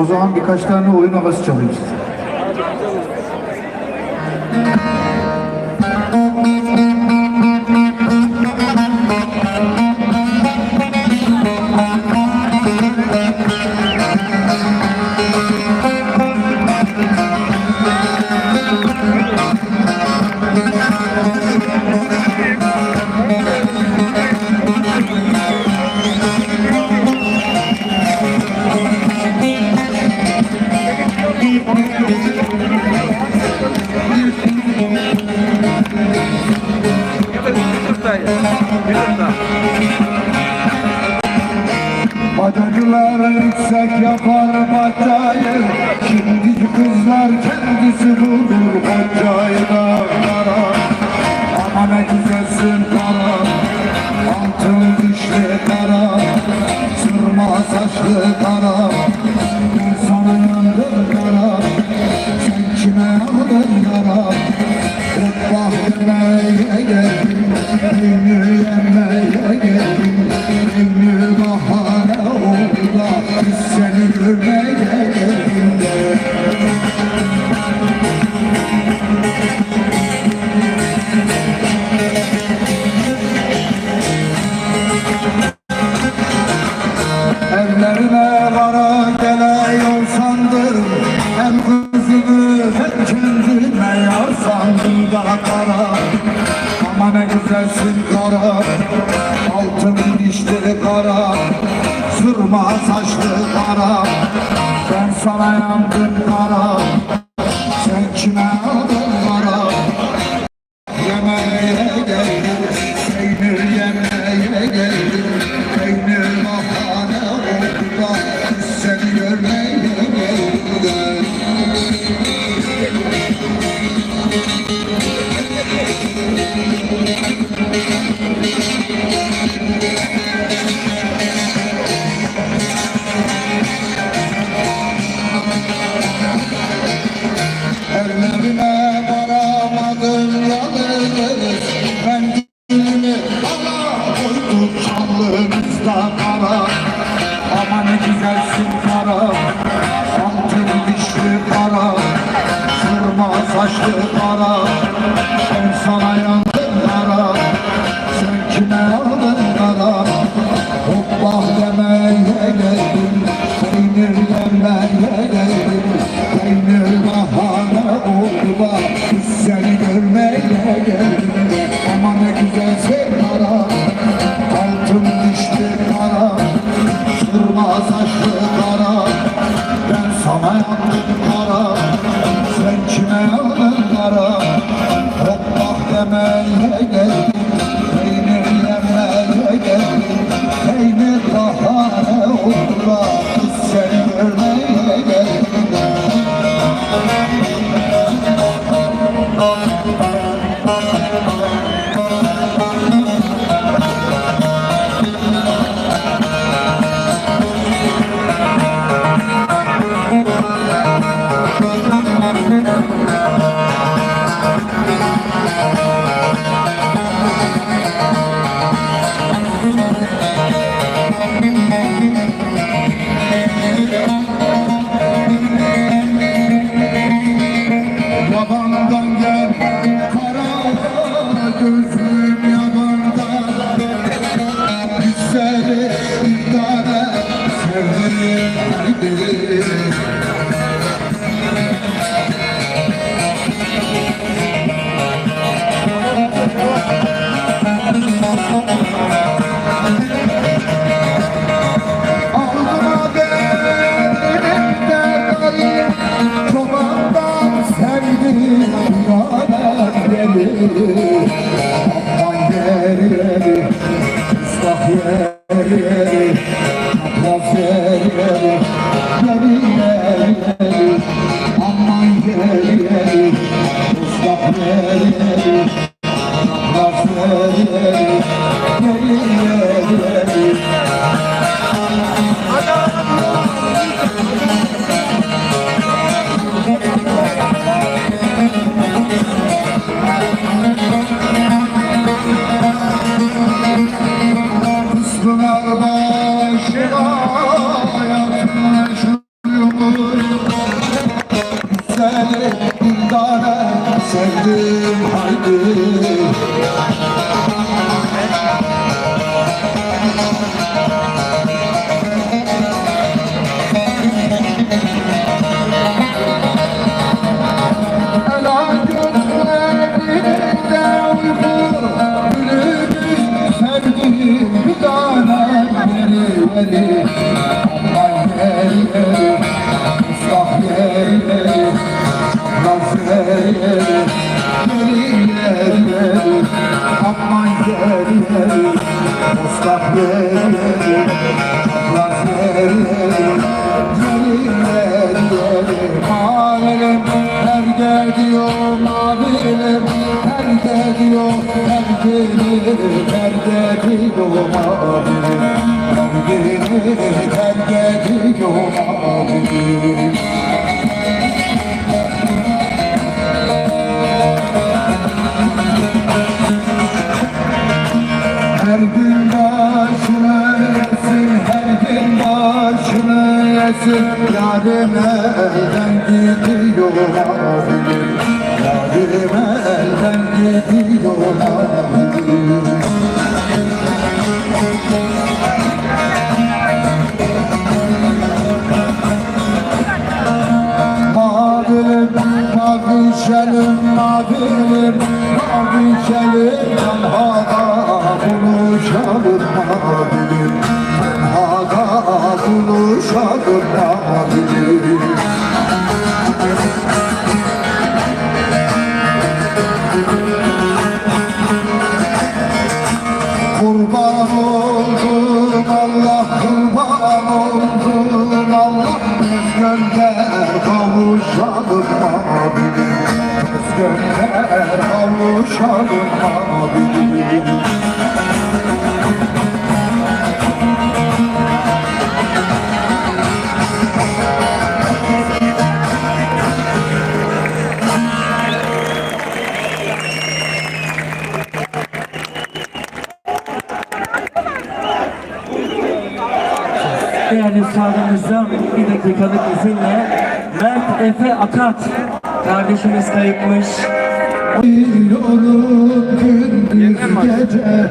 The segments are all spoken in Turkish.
O zaman birkaç tane oyun havası çalıyoruz. Thank you. Yıllar yüksek yapar bacayı. Şimdi kızlar kendisi budur bacayı da Ama ne güzelsin kara Altın dişli kara. Sırma saçlı kara Bir sana yandım kara. Sen kime aldın kara Kutbah demeye geldim Ünlü yemeye geldim. Ünlü bahar görmeden öpümde Yeri Yeri yeri yeri Mavilim her gidiyor mavilim Her gidiyor her gidiyor her gidiyor mavilim Her gidiyor her gidiyor mavilim başına yesin Yarim elden gidiyor abim Yarim elden gidiyor abim Mavilim, mavi şelim, mavilim, mavi şelim Tenhada buluşalım mavilim Buluşalım mavilim Kurban oldum Allah kurban oldum Allah Biz gönder kavuşalım Biz gönder kavuşalım abim Değerli sağlığımızda bir dakikalık izinle Mert Efe Akat kardeşimiz kayıtmış. Uyuyorum gündüz gece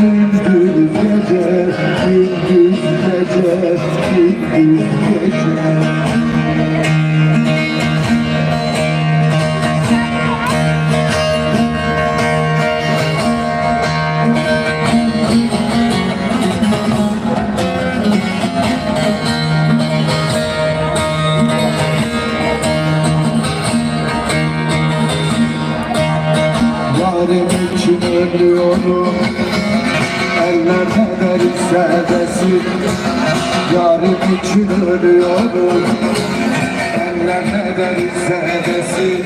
için ölüyorum Eller ne verirse desin. Yarim için ölüyorum. Eller ne verirse desin.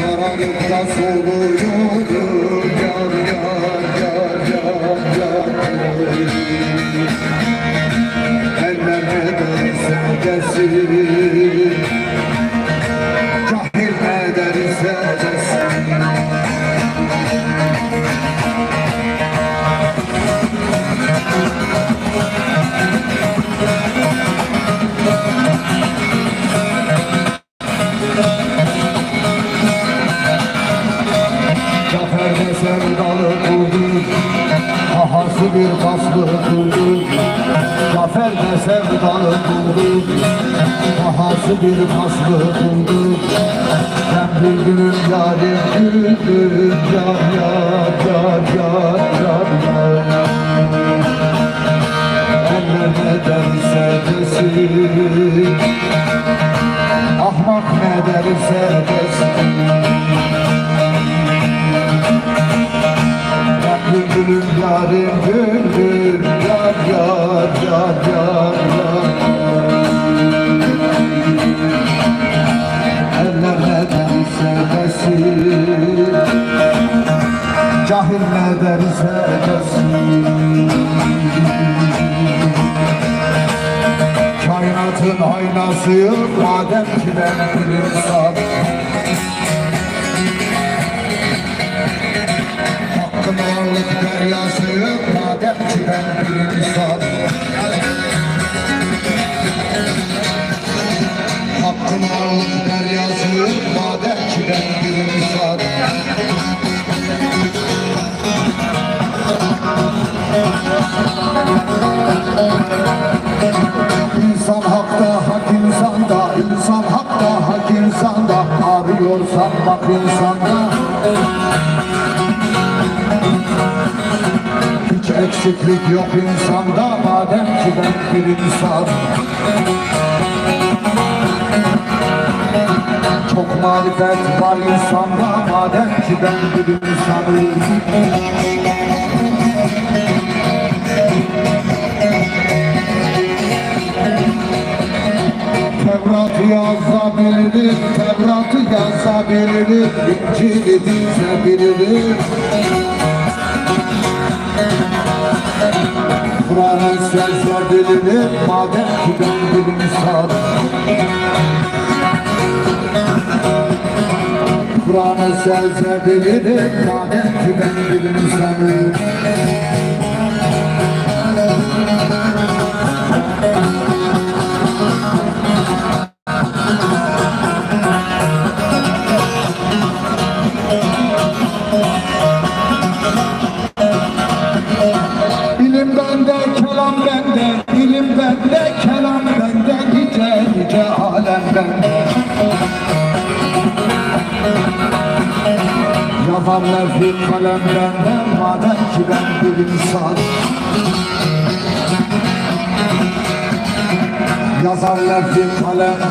Sararıp da soluyorum Yar yar yar yar yar. Eller ne Zaferde sevdalı kıldı Ahası bir kaslı kıldı Zaferde sevdalı kıldı Ahası bir kaslı kıldı Ben bülbülüm yarim gülüm Yar yar yar yar yar yar. Eller ne derse desin Ahmak ne derse desin Ben bülbülüm yarim gülüm yar yar yar yar yar Eller ne derse desin Cahil ne derse desin Kainatın aynasıyım madem ki ben bir insan Hakkın varlık deryasıyım madem ki ben bir insan Hakkın varlık deryasıyım madem ki ben bir insan hakta, hak insanda İnsan hakta, hak insanda. Arıyorsan bak insanda. Hiç eksiklik yok insanda. Madem ki ben bir insan. Çok marifet var insanda. Madem ki ben bir insanım Tevrat'ı yazabilirim, Tevrat'ı yazabilirim, İncil'i dizebilirim. Kur'an'ı söz verebilirim, madem ki ben bir insan. Kur'an'ı söz verebilirim, madem ki ben bir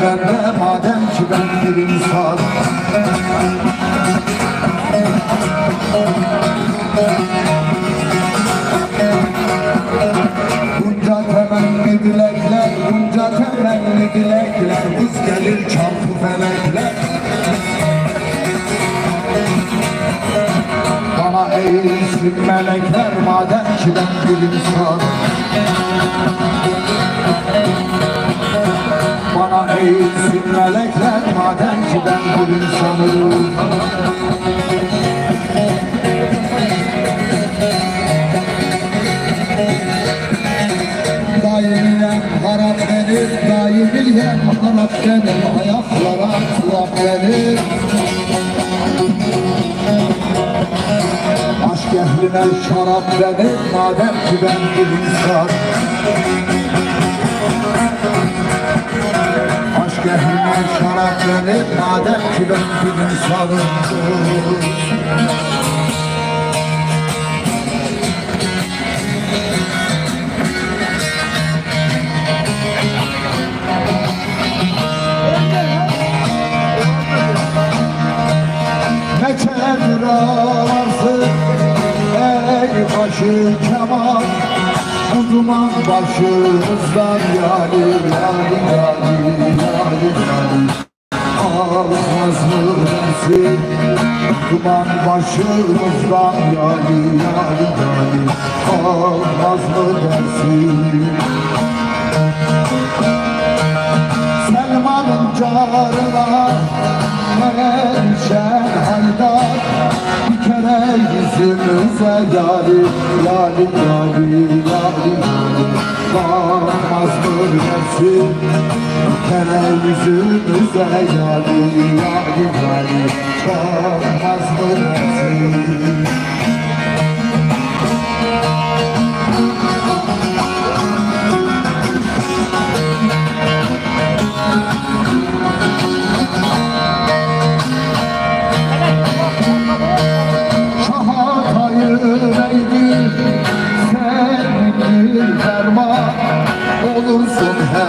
bende, madem ki ben bir insan. Bunca temenni dilekler, bunca temenni dilekler Kız gelir çarpı felekler Bana eğilsin melekler madem ki ben bir insan Bana eğilsin melekler madem ki ben bir insanım. Daimiyen harap denir, daimiyen harap denir Ayaklara kulak denir Aşk ehline şarap denir Madem ki ben bir insan Şarap denir Madem ki ben bir insanım Ne çenedir ağlarsın Ey başı kemal Bu duman başımızdan yâli yâli yâli yâli yâli Ağlamaz mı dersin Duman başımızdan yâli yâli yâli Ağlamaz mı dersin Selman'ın carına kere yüzümüze yâri Yâri yâri yâri yâri. Varmaz mı Bir kere yüzümüze yâri Yâri yâri. Varmaz mı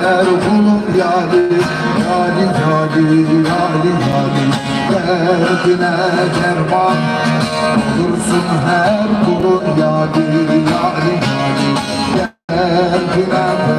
merhum yâri Yâri yâri yâri yâri Derdine derman Olursun her kulun yâri Yâri yâri derdine derman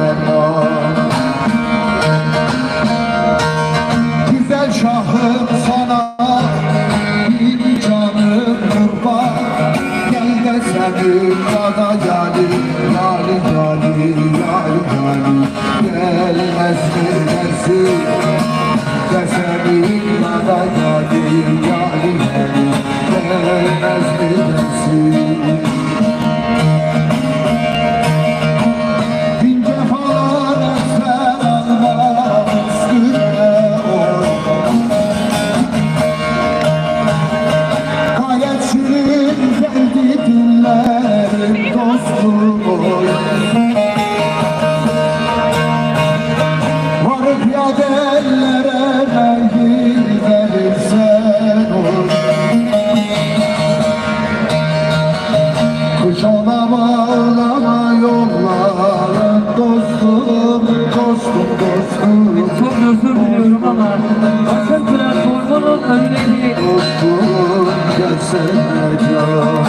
gelsene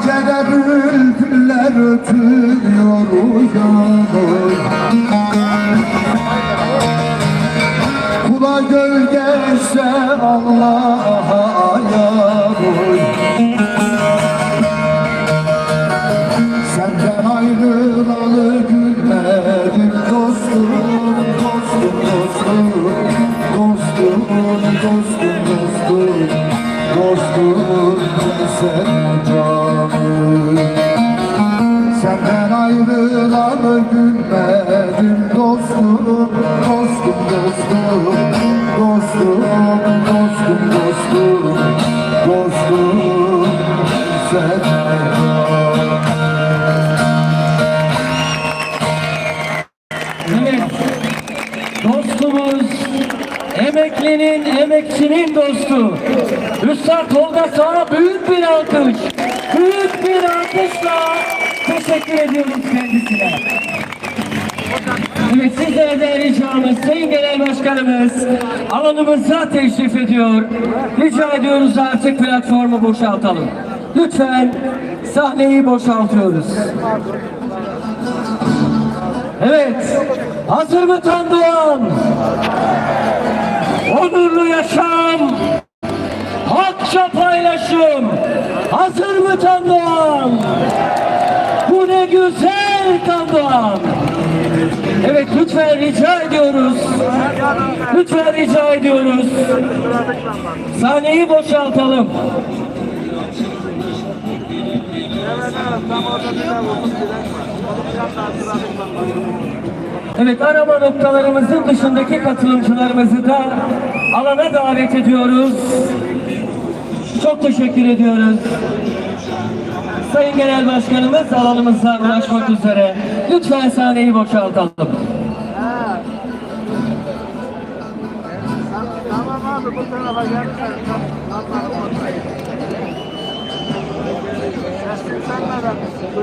Bahçede bülbüller ötüyor uyan oy Kula gölgese Allah'a ayar oy Senden ayrılalı gülmedim dostum, dostum, dostum, dostum, dostum, dostum, dostum, sen sen Başkanımız alanımıza teşrif ediyor. Rica ediyoruz artık platformu boşaltalım. Lütfen sahneyi boşaltıyoruz. Evet. Hazır mı Tandoğan? Onurlu yaşam. Hakça paylaşım. Hazır mı Tandoğan? Bu ne güzel Tandoğan. Evet lütfen rica ediyoruz. Lütfen rica ediyoruz. Sahneyi boşaltalım. Evet arama noktalarımızın dışındaki katılımcılarımızı da alana davet ediyoruz. Çok teşekkür ediyoruz. Sayın Genel Başkanımız alanımıza ulaşmak üzere. Lütfen sahneyi boşaltalım.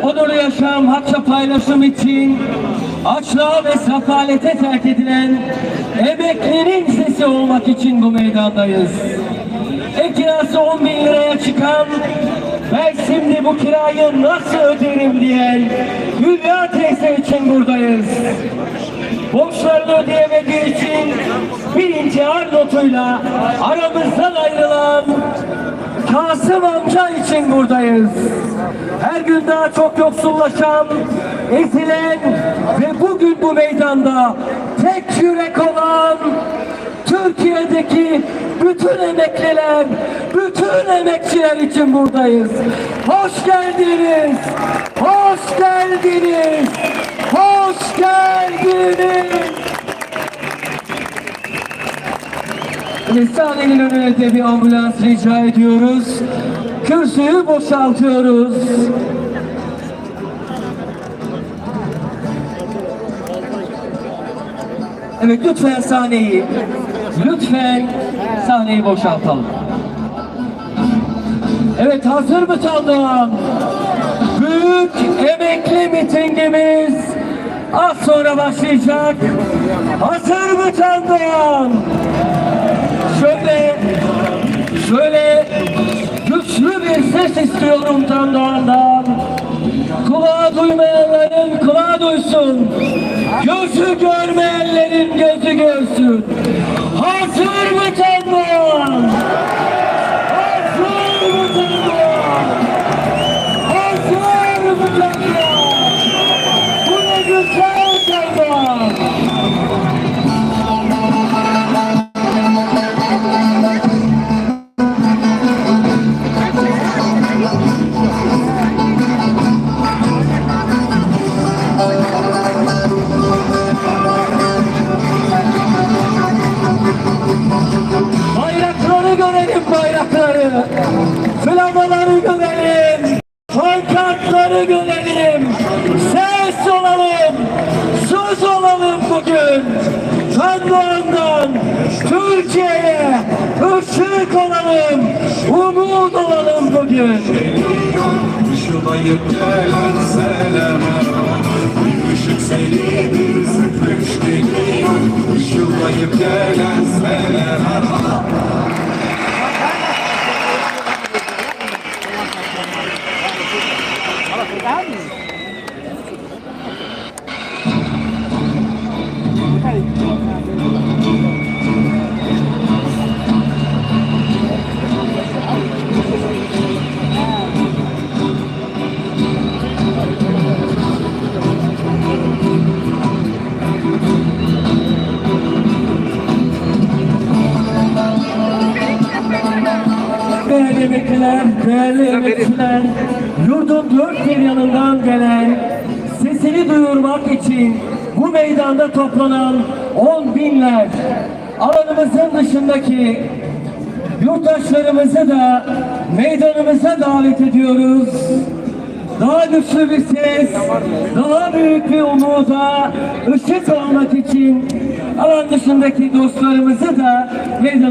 Onurlu yaşam, hakça paylaşım için açlığa ve sefalete terk edilen emeklerin sesi olmak için bu meydandayız. Ev kirası 10 bin liraya çıkan ben şimdi bu kirayı nasıl öderim diyen Hülya teyze için buradayız. Borçlarını ödeyemediği için bir intihar notuyla aramızdan ayrılan Kasım amca için buradayız. Her gün daha çok yoksullaşan, ezilen ve bugün bu meydanda tek yürek olan Türkiye'deki bütün emekliler, bütün emekçiler için buradayız. Hoş geldiniz, hoş geldiniz, hoş geldiniz. Sahnenin önüne de bir ambulans rica ediyoruz. Kürsüyü boşaltıyoruz. Evet lütfen sahneyi, lütfen sahneyi boşaltalım. Evet hazır mı Tandoğan? Büyük emekli mitingimiz az sonra başlayacak. Hazır mı Tandoğan? Şöyle, şöyle güçlü bir ses istiyorum Tandoğan'dan. Kulağı duymayanların kulağı duysun. Gözü görmeyenlerin gözü görsün. Hazır mı Tandoğan? Bayrakları. Flamaları görelim. Pankartları görelim. Ses olalım. Söz olalım bugün. Tanrı'ndan Türkiye'ye ışık olalım. Umut olalım bugün. Işık seni bir gelen seleme emekçiler, yurdun dört bir yanından gelen, sesini duyurmak için bu meydanda toplanan on binler, alanımızın dışındaki yurttaşlarımızı da meydanımıza davet ediyoruz. Daha güçlü bir ses, daha büyük bir umuda ışık olmak için alan dışındaki dostlarımızı da meydanımıza